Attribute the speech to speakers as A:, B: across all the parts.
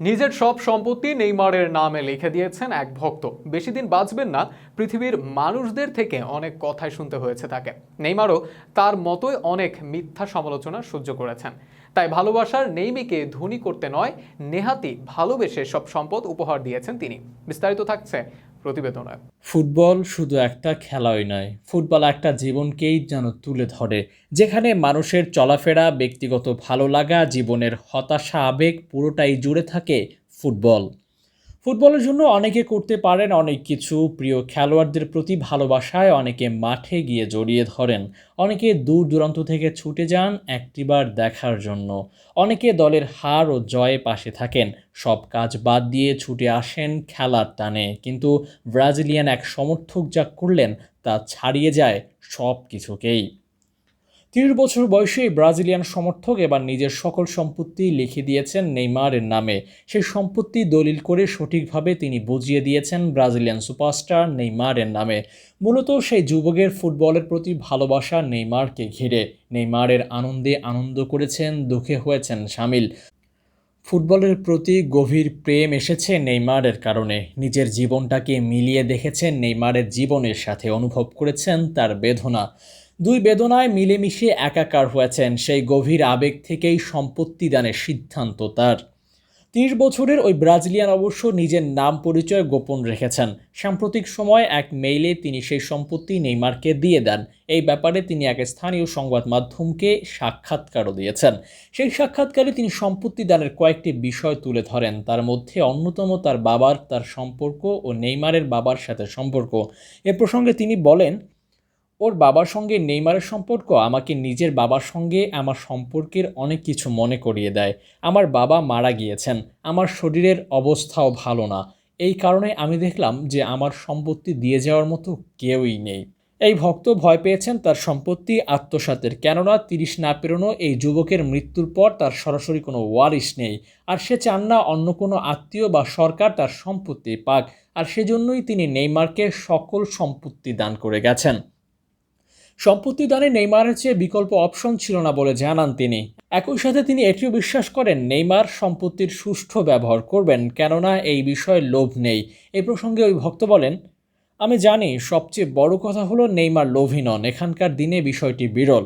A: নিজের সব সম্পত্তি নেইমারের নামে লিখে দিয়েছেন এক ভক্ত। বেশি দিন বাঁচবেন না, পৃথিবীর মানুষদের থেকে অনেক কথাই শুনতে হয়েছে তাকে। নেইমারও তার মতোই অনেক মিথ্যা সমালোচনা সহ্য করেছেন। তাই ভালোবাসার নেইমিকে ধনী করতে নয় নেহাতি ভালোবেসে সব সম্পদ উপহার দিয়েছেন তিনি। বিস্তারিত থাকছে প্রতিবেদনায়।
B: ফুটবল শুধু একটা খেলাই নয়, ফুটবল একটা জীবনকেই যেন তুলে ধরে। যেখানে মানুষের চলাফেরা, ব্যক্তিগত ভালো লাগা, জীবনের হতাশা, আবেগ পুরোটাই জুড়ে থাকে ফুটবল। ফুটবলের জন্য অনেকে করতে পারেন অনেক কিছু। প্রিয় খেলোয়াড়দের প্রতি ভালোবাসায় অনেকে মাঠে গিয়ে জড়িয়ে ধরেন। অনেকে দূর দূরান্ত থেকে ছুটে যান একটিবার দেখার জন্য। অনেকে দলের হার ও জয়ে পাশে থাকেন। সব কাজ বাদ দিয়ে ছুটে আসেন খেলার টানে। কিন্তু ব্রাজিলিয়ান এক সমর্থক যা করলেন তা ছাড়িয়ে যায় সব কিছুকেই তিরিশ বছর বয়সী ব্রাজিলিয়ান সমর্থক এবার নিজের সকল সম্পত্তি লিখে দিয়েছেন নেইমারের নামে। সেই সম্পত্তি দলিল করে সঠিকভাবে তিনি বুঝিয়ে দিয়েছেন ব্রাজিলিয়ান সুপারস্টার নেইমারের নামে। মূলত সেই যুবকের ফুটবলের প্রতি ভালোবাসা নেইমারকে ঘিরে। নেইমারের আনন্দে আনন্দ করেছেন, দুঃখে হয়েছেন সামিল। ফুটবলের প্রতি গভীর প্রেম এসেছে নেইমারের কারণে। নিজের জীবনটাকে মিলিয়ে দেখেছেন নেইমারের জীবনের সাথে অনুভব করেছেন তার বেদনা। দুই বেদনায় মিলেমিশে একাকার হয়েছেন সেই গভীর আবেগ থেকেই সম্পত্তি দানের সিদ্ধান্ত তার। তিরিশ বছরের ওই ব্রাজিলিয়ান অবশ্য নিজের নাম পরিচয় গোপন রেখেছেন। সাম্প্রতিক সময় এক মেইলে তিনি সেই সম্পত্তি নেইমারকে দিয়ে দেন। এই ব্যাপারে তিনি এক স্থানীয় সংবাদ মাধ্যমকে সাক্ষাৎকারও দিয়েছেন। সেই সাক্ষাৎকারে তিনি সম্পত্তি দানের কয়েকটি বিষয় তুলে ধরেন। তার মধ্যে অন্যতম তার বাবার, তার সম্পর্ক ও নেইমারের বাবার সাথে সম্পর্ক। এ প্রসঙ্গে তিনি বলেন ওর বাবার সঙ্গে নেইমারের সম্পর্ক আমাকে নিজের বাবার সঙ্গে আমার সম্পর্কের অনেক কিছু মনে করিয়ে দেয়। আমার বাবা মারা গিয়েছেন। আমার শরীরের অবস্থাও ভালো না। এই কারণে আমি দেখলাম যে আমার সম্পত্তি দিয়ে যাওয়ার মতো কেউই নেই। এই ভক্ত ভয় পেয়েছেন তার সম্পত্তি আত্মসাতের। কেননা তিরিশ না পেরোনো এই যুবকের মৃত্যুর পর তার সরাসরি কোনো ওয়ারিশ নেই। আর সে চান না অন্য কোনো আত্মীয় বা সরকার তার সম্পত্তি পাক। আর সেজন্যই তিনি নেইমারকে সকল সম্পত্তি দান করে গেছেন। সম্পত্তি দানে নেইমারের চেয়ে বিকল্প অপশন ছিল না বলে জানান তিনি। একই সাথে তিনি এটিও বিশ্বাস করেন, নেইমার সম্পত্তির সুষ্ঠু ব্যবহার করবেন, কেননা এই বিষয়ে লোভ নেই। এ প্রসঙ্গে ওই ভক্ত বলেন, আমি জানি, সবচেয়ে বড় কথা হলো নেইমার লোভী নন, এখানকার দিনে বিষয়টি বিরল।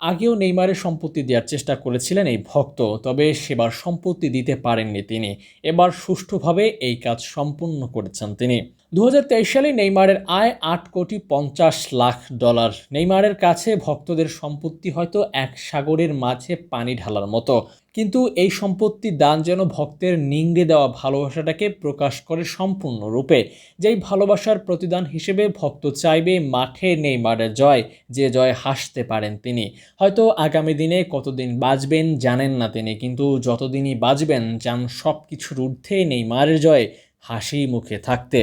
B: আগেও নেইমারের সম্পত্তি দেওয়ার চেষ্টা করেছিলেন এই ভক্ত, তবে সেবার সম্পত্তি দিতে পারেননি তিনি। এবার সুষ্ঠুভাবে এই কাজ সম্পূর্ণ করেছেন তিনি। দু হাজার তেইশ সালে নেইমারের আয় আট কোটি পঞ্চাশ লাখ ডলার। নেইমারের কাছে ভক্তদের সম্পত্তি হয়তো এক সাগরের মাঝে পানি ঢালার মতো। কিন্তু এই সম্পত্তি দান যেন ভক্তের নিংড়ে দেওয়া ভালোবাসাটাকে প্রকাশ করে সম্পূর্ণরূপে, যেই ভালোবাসার প্রতিদান হিসেবে ভক্ত চাইবে মাঠে নেইমারের জয়, যে জয় হাসতে পারেন তিনি। হয়তো আগামী দিনে কতদিন বাঁচবেন জানেন না তিনি, কিন্তু যতদিনই বাঁচবেন চান সব কিছুর ঊর্ধ্বে নেইমারের জয়, হাসি মুখে থাকতে।